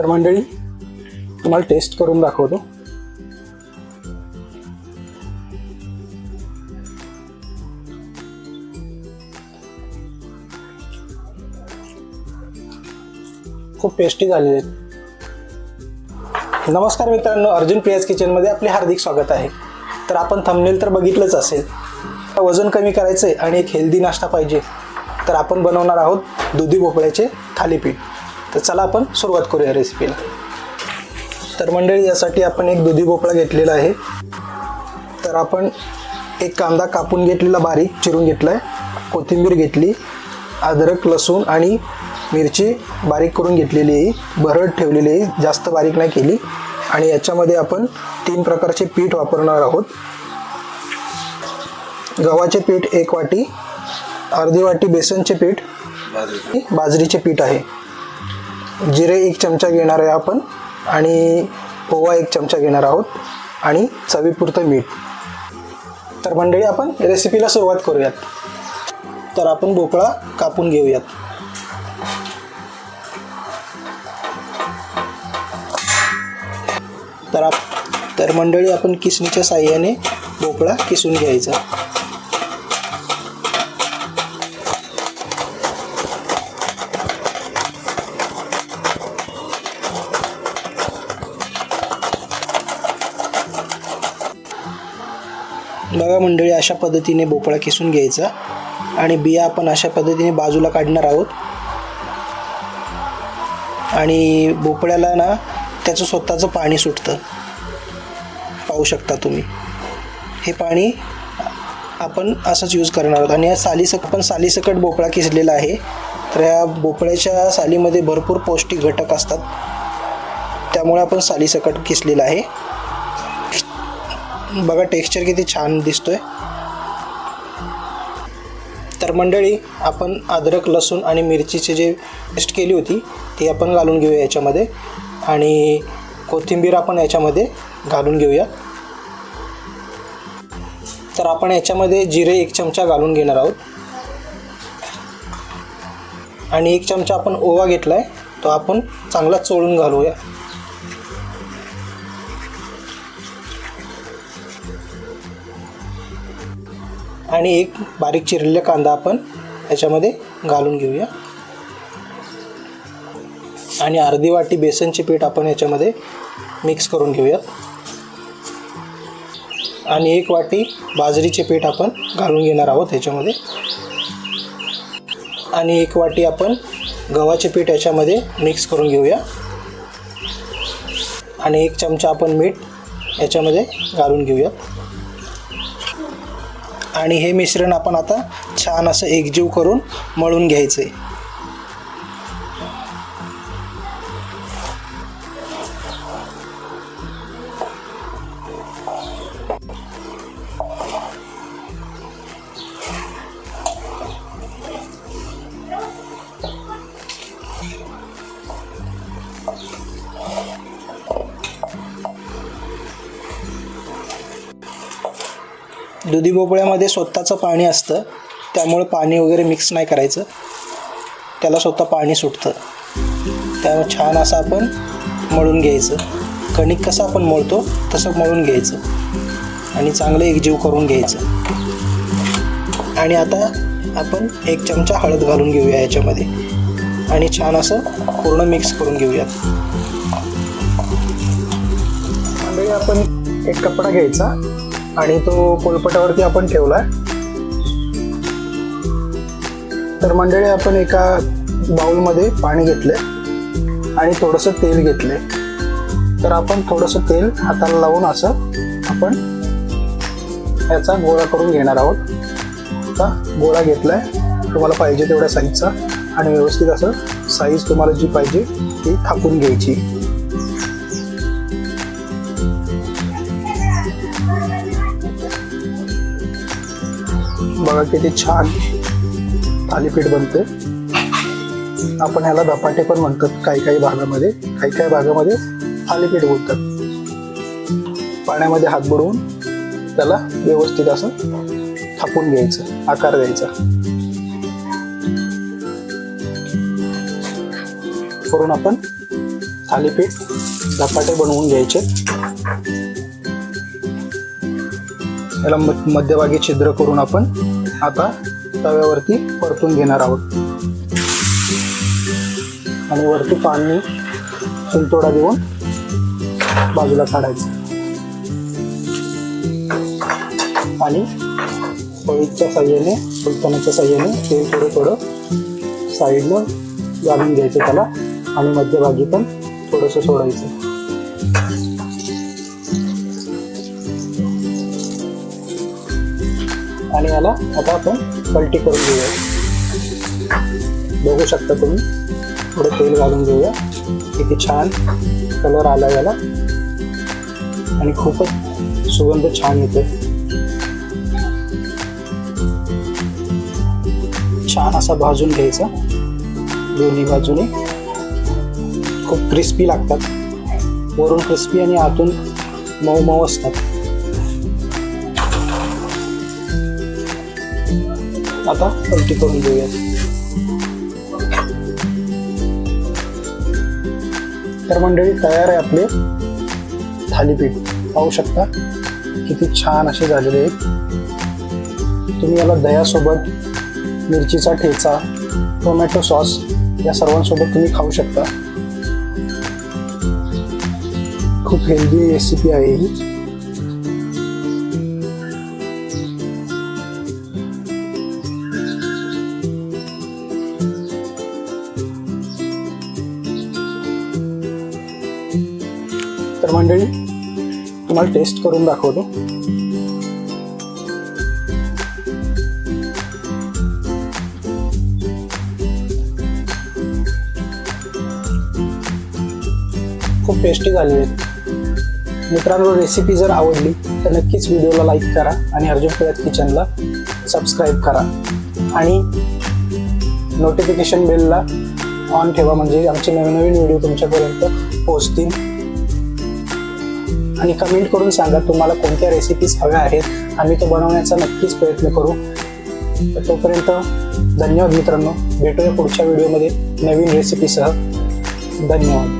तर मंडळी तुम्हाला टेस्ट करून दाखवतो. खूप टेस्टी झालेले आहेत. नमस्कार मित्रांनो अर्जुन प्रियाज किचनमध्ये आपले हार्दिक स्वागत आहे. तर आपण थंबनेल तर बघितलंच असेल. वजन कमी करायचं आहे आणि एक हेल्दी नाश्ता पाहिजे. तर आपण बनवणार आहोत दुधी भोपळ्याचे थालीपीठ. तर चला आपण सुरुवात करूया रेसिपीला तर मंडळी यासाठी आपण एक दुधी भोपळा घेतलेला आहे. तर आपण एक कांदा कापून घेतलेला बारीक चिरून घेतला आहे कोथिंबीर घेतली अद्रक लसूण आणि मिरची बारीक करून घेतलेली आहे. भरड ठेवलेली आहे जास्त बारीक नाही केली. आणि याच्यामध्ये आपण तीन प्रकारचे पीठ वापरणार आहोत. गव्हाचे पीठ एक वाटी अर्धी वाटी बेसनचे पीठ बाजरीचे पीठ आहे. जिरे एक चमचा घेणार आहे आपण आणि पोवा एक चमचा घेणार आहोत आणि चवीपुरतं मीठ. तर मंडळी आपण रेसिपीला सुरुवात करूयात. तर आपण भोपळा कापून घेऊयात. तर आप तर मंडळी आपण किसणीच्या साह्याने भोपळा किसून घ्यायचा. बघा मंडळी अशा पद्धतीने भोपळा किसून घ्यायचा आणि बिया आपण अशा पद्धतीने बाजूला काढणार आहोत. आणि भोपळ्याला ना त्याचं स्वतःचं पाणी सुटतं. पाहू शकता तुम्ही. हे पाणी आपण असंच यूज करणार आहोत. आणि या सालीसक पण सालीसकट भोपळा किसलेला आहे. तर या भोपळ्याच्या सालीमध्ये भरपूर पौष्टिक घटक असतात. त्यामुळे आपण सालीसकट किसलेला आहे. बघा टेक्स्चर किती छान दिसतोय. तर मंडळी आपण अद्रक लसूण आणि मिरचीची जे पेस्ट केली होती ती आपण घालून घेऊया याच्यामध्ये. आणि कोथिंबीर आपण याच्यामध्ये घालून घेऊया. तर आपण याच्यामध्ये जिरे एक चमचा घालून घेणार आहोत. आणि एक चमचा आपण ओवा घेतला आहे तो आपण चांगला चोळून घालूया. आणि एक बारीक चिरलेला कांदा आपण याच्यामध्ये घालून घेऊया. आणि अर्धी वाटी बेसनचे पीठ आपण याच्यामध्ये मिक्स करून घेऊयात. आणि एक वाटी बाजरीचे पीठ आपण घालून घेणार आहोत ह्याच्यामध्ये आणि एक वाटी आपण गव्हाचे पीठ याच्यामध्ये मिक्स करून घेऊया. आणि एक चमचा आपण मीठ याच्यामध्ये घालून घेऊयात. आणि हे मिश्रण आपण आता छान असं एकजीव करून मळून घ्यायचं. आहे दुधी भोपळ्यामध्ये स्वतःचं पाणी असतं त्यामुळे पाणी वगैरे मिक्स नाही करायचं. त्याला स्वतः पाणी सुटतं. त्यामुळे छान असं आपण मळून घ्यायचं. कणिक कसं आपण मळतो तसं मळून घ्यायचं. आणि चांगलं एकजीव करून घ्यायचं. आणि आता आपण एक चमचा हळद घालून घेऊया याच्यामध्ये. आणि छान असं पूर्ण मिक्स करून घेऊयात. आपण एक कपडा घ्यायचा. आणि तो कोलपटावरती आपण ठेवला तर मंडळी आपण एका बाउलमध्ये पाणी घेतले आणि थोडंसं तेल घेतले तर आपण थोडंसं तेल हाताला लावून असं आपण याचा गोळा करून घेणार आहोत. आता गोळा घेतलाय. तुम्हाला पाहिजे तेवढ्या साईजचा आणि व्यवस्थित असं साईज तुम्हाला जी पाहिजे ती थापून घ्यायची. बघा किती छान थालीपीठ बनते आपण ह्याला धपाटे पण म्हणतात काही काही भागामध्ये. काही काही भागामध्ये थालीपीठ बोलतात. पाण्यामध्ये हात बुडवून त्याला व्यवस्थित असं थापून घ्यायचं आकार द्यायचा. करून आपण थालीपीठ धपाटे बनवून घ्यायचे. याला म- मध्यभागी छिद्र करून आपण आता तव्यावरती परतून घेणार आहोत. आणि वरती पाणी शिंतोडा देऊन बाजूला काढायचं. आणि पळीच्या साह्याने फुलतानाच्या साह्याने तेल थोडं थोडं साईडला घालून घ्यायचं त्याला आणि मध्यभागी पण थोडंसं सोडायचं. आणि याला आता आपण पलटी करून घेऊया. बघू शकता तुम्ही. थोडं तेल घालून घेऊया. किती छान कलर आला याला. आणि खूपच सुगंध छान येते छान असा भाजून घ्यायचा. दोन्ही बाजूने. खूप क्रिस्पी लागतात. वरून क्रिस्पी आणि आतून मऊ मऊ असतात. आता पलटी करून घेऊया. तर मंडळी तयार आहे आपले थालीपीठ. पाहू शकता किती छान असे झालेले आहेत. तुम्ही याला दह्यासोबत मिरचीचा ठेचा टोमॅटो सॉस या सर्वांसोबत तुम्ही खाऊ शकता. खूप हेल्दी रेसिपी आहे ही. मंडळी तुम्हाला टेस्ट करून दाखवतो. खूप टेस्टी झालेली आहेत मित्रांनो रेसिपी जर आवडली तर नक्कीच व्हिडिओला लाईक करा आणि अर्जुन पिळत किचनला सबस्क्राईब करा. आणि नोटिफिकेशन बेलला ऑन ठेवा म्हणजे आमचे नवीन नवीन व्हिडिओ तुमच्यापर्यंत पोहोचतील. आणि कमेंट करून सांगा तुम्हाला कोणत्या रेसिपीज हव्या आहेत. आम्ही तो बनवण्याचा नक्कीच प्रयत्न करू. तर तोपर्यंत धन्यवाद मित्रांनो. भेटूया पुढच्या व्हिडिओमध्ये नवीन रेसिपीसह धन्यवाद.